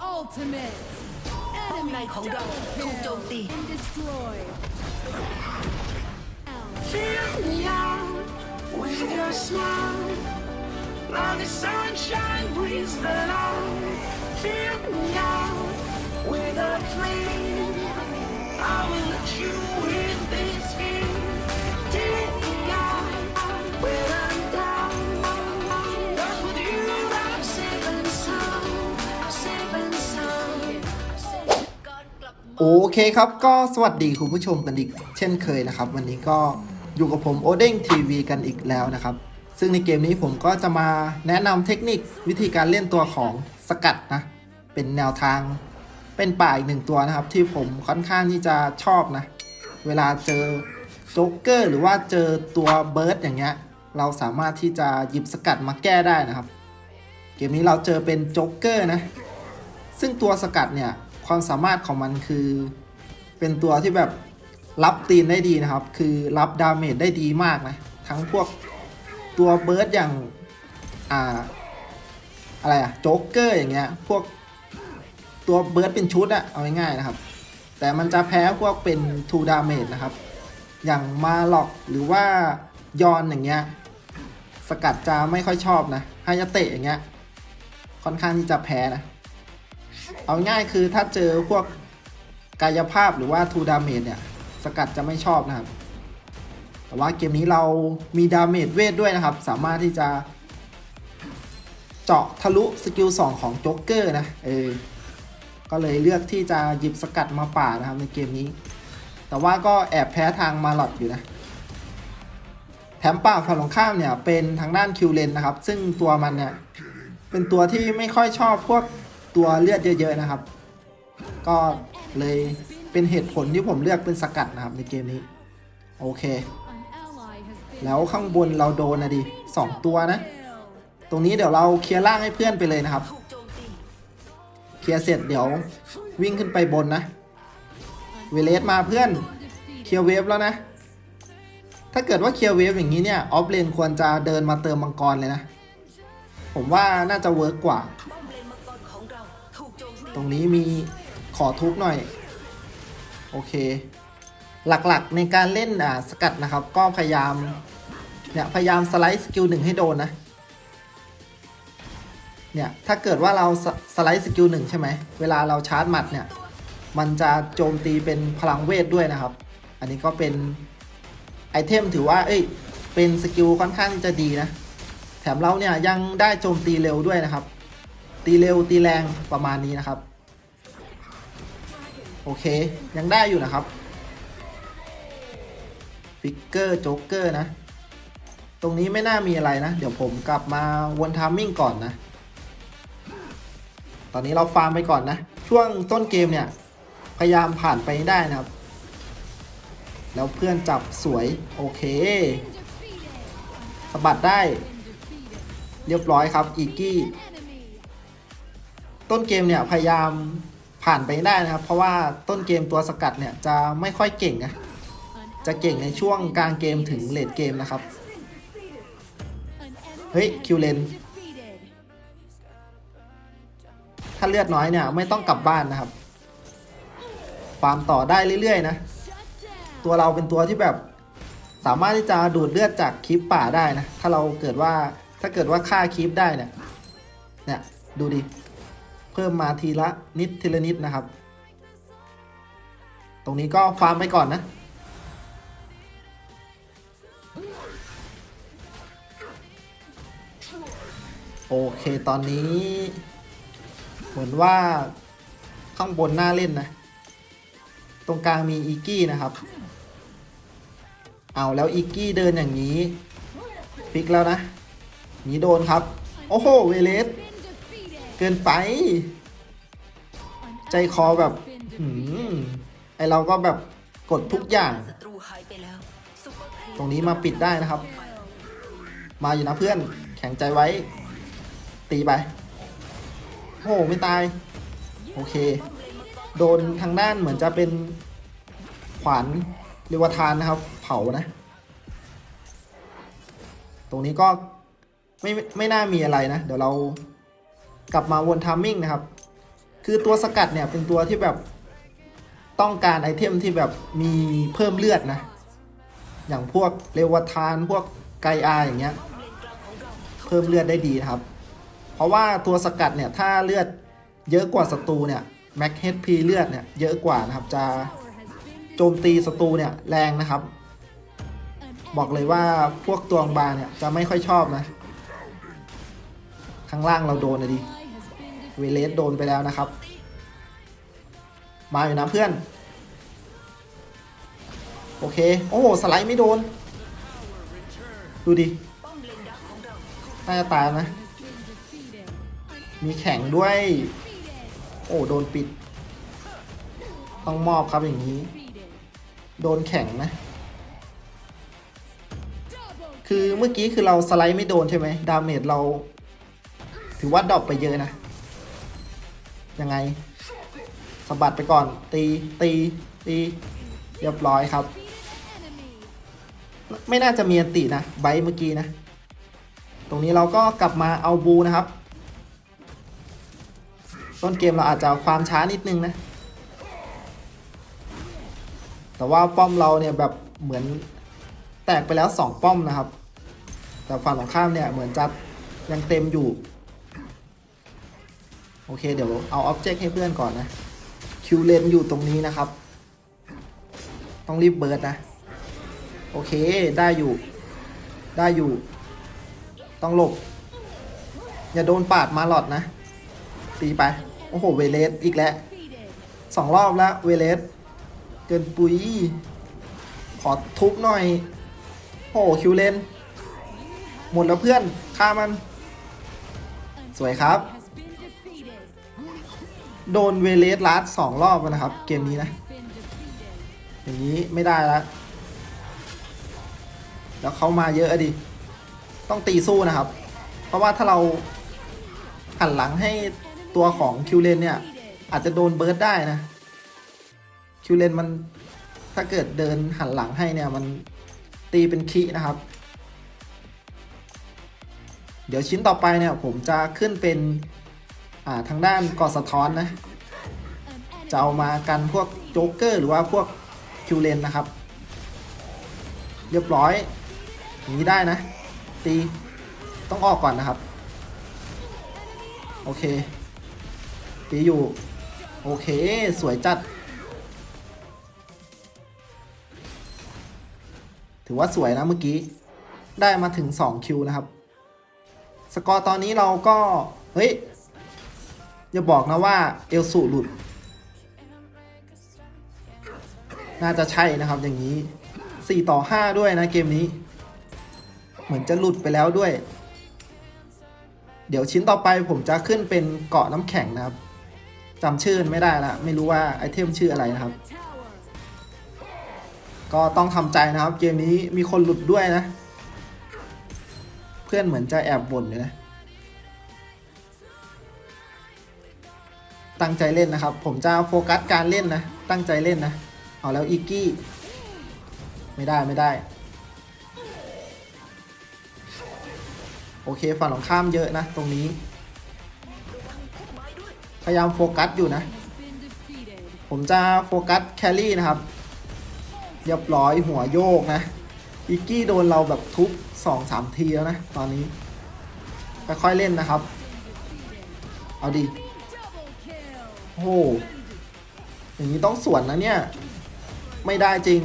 ultimate. Enemy double kill and destroy. Fill me with your smile. The sunshine brings the light. Fill me with a flame. I will let you in. โอเคครับก็สวัสดีคุณผู้ชมกันอีก เช่นเคยนะครับ วันนี้ก็อยู่กับผมโอเด้งทีวีกันอีกแล้วนะครับ ซึ่งในเกมนี้ผมก็จะมาแนะนำเทคนิควิธีการเล่นตัวของสกัดนะ เป็นแนวทางเป็นป่าอีกหนึ่งตัวนะครับ ที่ผมค่อนข้างที่จะชอบนะ เวลาเจอโจ๊กเกอร์หรือว่าเจอตัวเบิร์ดอย่างเงี้ยเราสามารถที่จะหยิบสกัดมาแก้ได้นะครับ เกมนี้เราเจอเป็นโจ๊กเกอร์นะ ซึ่งตัวสกัดเนี่ย ความสามารถของมันคือ เป็นตัวที่แบบรับตีนได้ดีนะครับ คือรับดาเมจได้ดีมากนะทั้งพวกตัวเบิร์ดอย่างอ่าอะไรอะโจ๊กเกอร์อย่างเงี้ยพวกตัวเบิร์ดเป็นชุดอะเอาง่ายๆนะครับ แต่มันจะแพ้พวกเป็นทูดาเมจนะครับ อย่างมาล็อกหรือว่ายอนอย่างเงี้ยสกัดจะไม่ค่อยชอบนะฮายาเตะอย่างเงี้ยค่อนข้างที่จะแพ้นะ เอาง่ายคือถ้าเจอพวกกายภาพหรือว่าทูดาเมจเนี่ย สกัดจะไม่ชอบนะครับ แต่ว่าเกมนี้เรามีดาเมจเวทด้วยนะครับ สามารถที่จะเจาะทะลุสกิล 2 ของโจ๊กเกอร์นะเออก็เลยเลือกที่จะหยิบสกัดมาป่านะครับในเกมนี้ แต่ว่าก็แอบแพ้ทางมาลอดอยู่นะ แถมป่าฝั่งตรงข้ามเนี่ย เป็นทางด้านคิวเลนนะครับ ซึ่งตัวมันเนี่ย เป็นตัวที่ไม่ค่อยชอบพวก ตัวเลือดเยอะๆนะครับ ก็เลยเป็นเหตุผลที่ผมเลือกเป็นสกัดนะครับในเกมนี้ โอเค แล้วข้างบนเราโดนนะดิสองตัวนะ ตรงนี้เดี๋ยวเราเคลียร์ล่างให้เพื่อนไปเลยนะครับ เคลียร์เสร็จเดี๋ยววิ่งขึ้นไปบนนะ เวเลสมาเพื่อน เคลียร์เวฟแล้วนะ ถ้าเกิดว่าเคลียร์เวฟอย่างนี้เนี่ย ออฟเลนควรจะเดินมาเติมมังกรเลยนะ ผมว่าน่าจะเวิร์กกว่า ตรงนี้มีขอทุบหน่อย โอเค หลักๆในการเล่นอ่าสกัดนะครับ ก็พยายาม เนี่ยพยายามสไลด์สกิลหนึ่งให้โดนนะ เนี่ยถ้าเกิดว่าเราสสไลด์สกิลหนึ่งใช่ไหม เวลาเราชาร์จหมัดเนี่ย มันจะโจมตีเป็นพลังเวทด้วยนะครับ อันนี้ก็เป็นไอเทมถือว่า เอ้ย เป็นสกิลค่อนข้างที่จะดีนะ แถมเราเนี่ยยังได้โจมตีเร็วด้วยนะครับ ตีเร็วตีแรงประมาณนี้นะครับ โอเค ยังได้อยู่นะครับฟิกเกอร์โจ๊กเกอร์นะ ตรงนี้ไม่น่ามีอะไรนะ เดี๋ยวผมกลับมาวนทามมิ่งก่อนนะ ตอนนี้เราฟาร์มไปก่อนนะ ช่วงต้นเกมเนี่ย พยายามผ่านไปได้นะครับ แล้วเพื่อนจับสวย โอเคสะบัดได้ เรียบร้อยครับ อีกี้ ต้นเกมเนี่ยพยายามผ่านไปได้นะครับ เพราะว่าต้นเกมตัวสกัดเนี่ยจะไม่ค่อยเก่งนะจะเก่งในช่วงกลางเกมถึงเลดเกมนะครับ เฮ้ยคิวเลนถ้าเลือดน้อยเนี่ยไม่ต้องกลับบ้านนะครับฟาร์มต่อได้เรื่อยๆนะ ตัวเราเป็นตัวที่แบบสามารถที่จะดูดเลือดจากคลิปป่าได้นะ ถ้าเราเกิดว่าถ้าเกิดว่าฆ่าคลิปได้เนี่ยเนี่ยดูดิ เพิ่มมาทีละนิดทีละนิดนะครับ ตรงนี้ก็ฟาร์มไปก่อนนะ โอเคตอนนี้ เหมือนว่าข้างบนหน้าเล่นนะ ตรงกลางมีอีกี้นะครับ เอาแล้วอีกี้เดินอย่างนี้ ฟิกแล้วนะนีโดนครับ โอ้โห เวเลส เกินไป ใจคอแบบหืมไอเราก็แบบกดทุกอย่าง ตรงนี้มาปิดได้นะครับ มาอยู่นะเพื่อนแข็งใจไว้ ตีไปโอ้ไม่ตาย โอเค โดนทางด้านเหมือนจะเป็นขวานเรวทานนะครับ เผานะ ตรงนี้ก็ไม่ไม่น่ามีอะไรนะ เดี๋ยวเรา กลับมาวนทามมิ่งนะครับ คือตัวสกัดเนี่ยเป็นตัวที่แบบต้องการไอเทมที่แบบมีเพิ่มเลือดนะ อย่างพวกเรวทานพวกไกอาอย่างเงี้ย เพิ่มเลือดได้ดีครับ เพราะว่าตัวสกัดเนี่ยถ้าเลือดเยอะกว่าศัตรูเนี่ยแม็กเฮดพีเลือดเนี่ยเยอะกว่านะครับจะโจมตีศัตรูเนี่ยแรงนะครับ บอกเลยว่าพวกตัวบางๆเนี่ยจะไม่ค่อยชอบนะ ข้างล่างเราโดนนะดิ เวเลสโดนไปแล้วนะครับ มาอยู่นะเพื่อน โอเค โอ้โหสไลด์ไม่โดน ดูดิ น่าจะตายนะ มีแข่งด้วย โอ้โดนปิด ต้องมอบครับอย่างนี้ โดนแข่งนะคือเมื่อกี้คือเราสไลด์ไม่โดนใช่ไหมดาเมจเรา ถือว่าดรอปไปเยอะนะ ยังไงสะบัดไปก่อน ตีตีตีเรียบร้อยครับ ไม่น่าจะมีอันตินะไบเมื่อกี้นะ ตรงนี้เราก็กลับมาเอาบูนะครับ ต้นเกมเราอาจจะความช้านิดนึงนะ แต่ว่าป้อมเราเนี่ยแบบเหมือนแตกไปแล้ว 2 ป้อมนะครับ แต่ฝั่งของข้ามเนี่ยเหมือนจะยังเต็มอยู่ โอเค เดี๋ยวเอาอ็อบเจกต์ให้เพื่อนก่อนนะ คิวเลนอยู่ตรงนี้นะครับ ต้องรีบเบิร์ดนะ โอเค ได้อยู่ ได้อยู่ ต้องหลบ อย่าโดนปาดมาหลอดนะ ตีไป โอ้โห เวเลสอีกแล้วสองรอบแล้ว เวเลส เกินปุยขอทุบหน่อย โอ้โห คิวเลน หมดแล้วเพื่อน ฆ่ามัน สวยครับ โดนเวเลสลัดสองรอบแล้วนะครับ เกมนี้นะ อย่างนี้ไม่ได้แล้วแล้วเขามาเยอะอะดิ ต้องตีสู้นะครับ เพราะว่าถ้าเราหันหลังให้ตัวของคิวเลนเนี่ย อาจจะโดนเบิร์ดได้นะ คิวเลนมันถ้าเกิดเดินหันหลังให้เนี่ยมันตีเป็นคีนะครับ เดี๋ยวชิ้นต่อไปเนี่ยผมจะขึ้นเป็น ทางด้านกอสะท้อนนะ จะเอามากันพวกโจ๊กเกอร์หรือว่าพวกคิวเลนนะครับ เรียบร้อยอย่างนี้ได้นะ ตีต้องออกก่อนนะครับ โอเค ตีอยู่ โอเค สวยจัด ถือว่าสวยนะเมื่อกี้ ได้มาถึง 2 คิวนะครับ สกอร์ตอนนี้เราก็ เฮ้ย อย่าบอกนะว่าเอลสูหลุด น่าจะใช่นะครับอย่างนี้ 4 ต่อ 5 ด้วยนะเกมนี้ เหมือนจะหลุดไปแล้วด้วย เดี๋ยวชิ้นต่อไปผมจะขึ้นเป็นเกาะน้ำแข็งนะครับจำชื่อไม่ได้ละไม่รู้ว่าไอเทมชื่ออะไรนะครับ ก็ต้องทำใจนะครับ เกมนี้มีคนหลุดด้วยนะ เพื่อนเหมือนจะแอบบ่นเลยนะ ตั้งใจเล่นนะครับ ผมจะโฟกัสการเล่นนะ ตั้งใจเล่นนะ เอาแล้วอีกกี้ ไม่ได้ไม่ได้ โอเคฝั่งของข้ามเยอะนะ ตรงนี้ พยายามโฟกัสอยู่นะ ผมจะโฟกัสแครี่นะครับ เรียบร้อยหัวโยกนะอิกกี้โดนเราแบบทุบสองสามทีแล้วนะ ตอนนี้ค่อยๆเล่นนะครับ เอาดี โอ้โหอย่างนี้ต้องสวนนะเนี่ย ไม่ได้จริง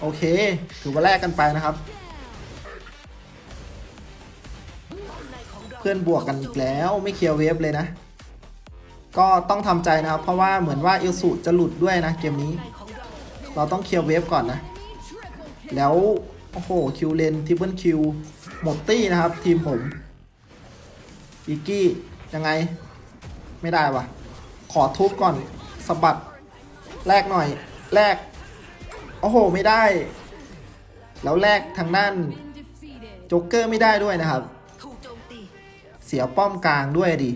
โอเค ถือว่าแลกกันไปนะครับ เพื่อนบวกกันอีกแล้วไม่เคลียร์เวฟเลยนะ ก็ต้องทำใจนะครับ เพราะว่าเหมือนว่าเอลสูจะหลุดด้วยนะเกมนี้ เราต้องเคลียร์เวฟก่อนนะ แล้ว โอ้โหคิวเลนทิปเปิลคิวหมดตี้นะครับ ทีมผม อีกกี้ยังไง ไม่ได้วะ ขอทุบก่อนสะบัดแลกหน่อยแลกโอ้โหไม่ได้ แล้วแลกทางด้านโจ๊กเกอร์ไม่ได้ด้วยนะครับ เสียป้อมกลางด้วยดิ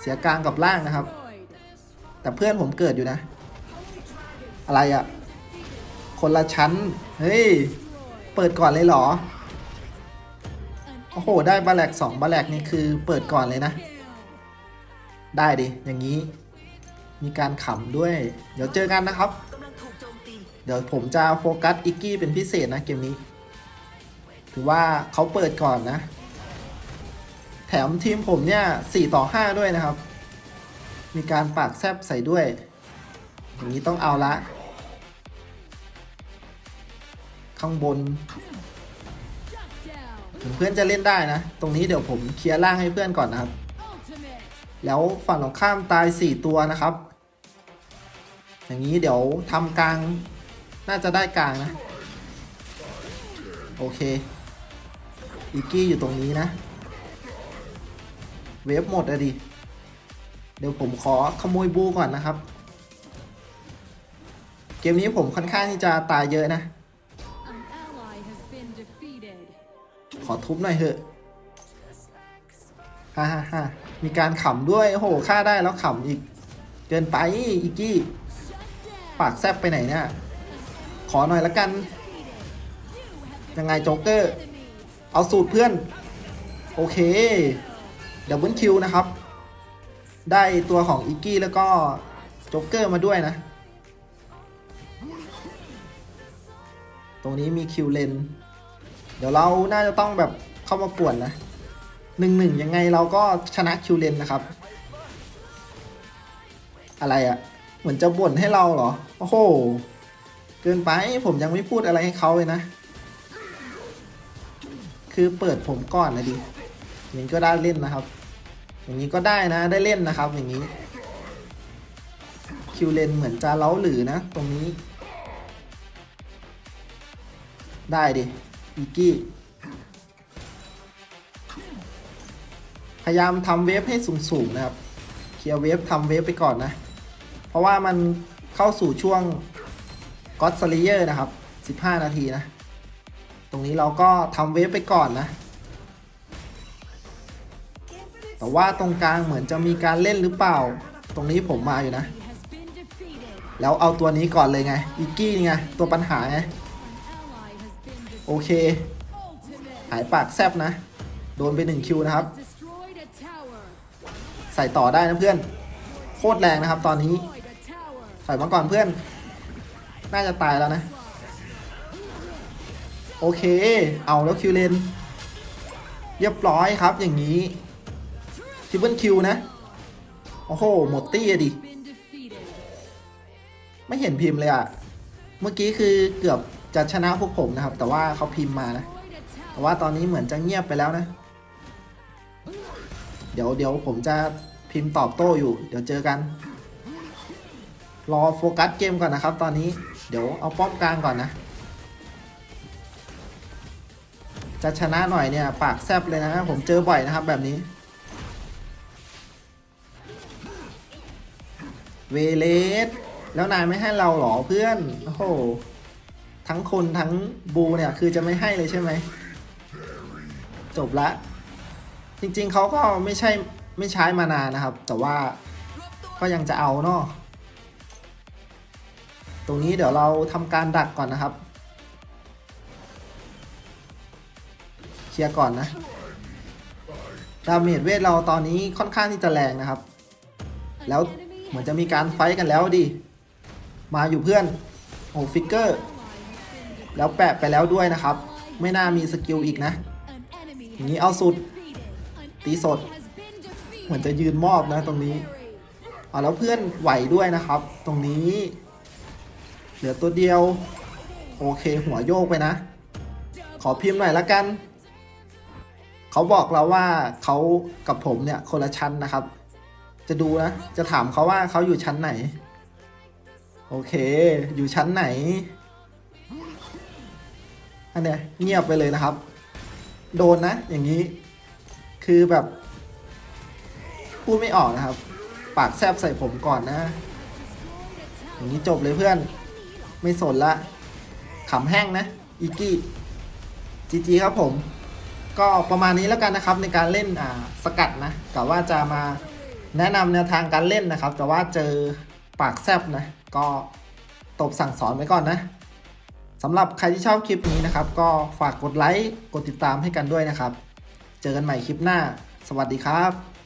เสียกลางกับล่างนะครับ แต่เพื่อนผมเกิดอยู่นะ อะไรอะคนละชั้น เฮ้ย เปิดก่อนเลยเหรอ โอ้โห ได้บาแลกสองบาแลกนี่คือเปิดก่อนเลยนะ ได้ดิ อย่างนี้ มีการขำด้วย เดี๋ยวเจอกันนะครับ เดี๋ยวผมจะโฟกัสอิกกี้เป็นพิเศษนะเกมนี้ ถือว่าเขาเปิดก่อนนะ แถมทีมผมเนี่ย4ต่อ5ด้วยนะครับ มีการปากแซบใส่ด้วย อย่างนี้ต้องเอาละ ข้างบนเพื่อนจะเล่นได้นะ ตรงนี้เดี๋ยวผมเคลียร์ล่างให้เพื่อนก่อนนะครับ แล้วฝั่งของข้ามตาย 4 ตัวนะครับ อย่างนี้เดี๋ยวทำกลาง น่าจะได้กลางนะ โอเคอีกกี้อยู่ตรงนี้นะ เวฟหมดอะดิ เดี๋ยวผมขอขโมยบูก่อนนะครับ เกมนี้ผมค่อนข้างที่จะตายเยอะนะ ขอทุบหน่อยเถอะฮ่าฮ่าฮ่า มีการขำด้วย โอ้โหฆ่าได้แล้วขำอีก เกินไปอีกกี้ ปากแซบไปไหนเนี่ย ขอหน่อยละกัน ยังไงโจ๊กเกอร์ เอาสูตรเพื่อน โอเคดับเบิลคิวนะครับ ได้ตัวของอิกกี้แล้วก็โจ๊กเกอร์มาด้วยนะ ตรงนี้มีคิวเลน เดี๋ยวเราน่าจะต้องแบบเข้ามาป่วนนะ หนึ่งหนึ่งยังไงเราก็ชนะคิวเลนนะครับ อะไรอะ่ะ เหมือนจะบ่นให้เราเหรอ โอ้โห เกินไปผมยังไม่พูดอะไรให้เขาเลยนะ คือเปิดผมก่อนนะดิอย่างนี้ก็ได้เล่นนะครับ อย่างนี้ก็ได้นะได้เล่นนะครับ อย่างนี้คิวเลนเหมือนจะเล้าหรือนะ ตรงนี้ ได้ดิอีก พยายามทำเวฟให้สูงๆนะครับ เคลียร์เวฟทำเวฟไปก่อนนะ เพราะว่ามันเข้าสู่ช่วงก็ d สเลเยอร์นะครับ 15 นาทีนะ ตรงนี้เราก็ทำเวฟไปก่อนนะ แต่ว่าตรงกลางเหมือนจะมีการเล่นหรือเปล่า ตรงนี้ผมมาอยู่นะ แล้วเอาตัวนี้ก่อนเลยไง อีกกี้ไง ตัวปัญหาไง โอเค หายปากแซบนะ โดนไปหนึ่งคิวนะครับ ส่ต่อได้นะเพื่อน โคตรแรงนะครับ ตอนนี้ ใส่มาก่อนเพื่อน น่าจะตายแล้วนะ โอเค เอาแล้วคิวเลน เรียบร้อยครับอย่างนี้ทิปเปิลคิวนะ โอ้โห หมดตี้ดิ ไม่เห็นพิมพ์เลยอะเมื่อกี้คือเกือบจะชนะพวกผมนะครับ แต่ว่าเขาพิมพ์มานะ แต่ว่าตอนนี้เหมือนจะเงียบไปแล้วนะ เดี๋ยวเดี๋ยวผมจะ พิมพ์ตอบโต้อยู่ เดี๋ยวเจอกัน รอโฟกัสเกมก่อนนะครับ ตอนนี้เดี๋ยวเอาป้อมกลางก่อนนะ จะชนะหน่อยเนี่ย ปากแซบเลยนะผมเจอบ่อยนะครับแบบนี้ เวเลสแล้วนายไม่ให้เราหรอเพื่อน โอ้โห ทั้งคนทั้งบูเนี่ยคือจะไม่ให้เลยใช่ไหม จบละ จริงๆเขาก็ไม่ใช่ ไม่ใช้มานานนะครับ แต่ว่าก็ยังจะเอาเนาะตรงนี้เดี๋ยวเราทำการดักก่อนนะครับ เคลียร์ก่อนนะดาเมจเวทเราตอนนี้ค่อนข้างที่จะแรงนะครับ แล้วเหมือนจะมีการไฟกันแล้วดิ มาอยู่เพื่อน โอ้ฟิกเกอร์ แล้วแปะไปแล้วด้วยนะครับ ไม่น่ามีสกิลอีกนะอย่างนี้เอาสุด ตีสด เหมือนจะยืนมอบนะตรงนี้เอาแล้วเพื่อนไหวด้วยนะครับ ตรงนี้ เหลือตัวเดียว โอเคหัวโยกไปนะ ขอพิมพ์หน่อยละกัน เขาบอกเราว่าเขากับผมเนี่ยคนละชั้นนะครับ จะดูนะ จะถามเขาว่าเขาอยู่ชั้นไหน โอเค อยู่ชั้นไหนอันเนี้ยเงียบไปเลยนะครับ โดนนะ อย่างนี้ คือแบบ พูดไม่ออกนะครับ ปากแซบใส่ผมก่อนนะอย่างนี้จบเลยเพื่อน ไม่สนละขำแห้งนะ อีกี้จีจีครับผม ก็ประมาณนี้แล้วกันนะครับในการเล่นอ่าสกัดนะกะว่าจะมาแนะนำแนวทางการเล่นนะครับ แต่ว่าเจอปากแซบนะ ก็ตบสั่งสอนไว้ก่อนนะสำหรับใครที่ชอบคลิปนี้นะครับ ก็ฝากกดไลค์ กดติดตามให้กันด้วยนะครับ เจอกันใหม่คลิปหน้า สวัสดีครับ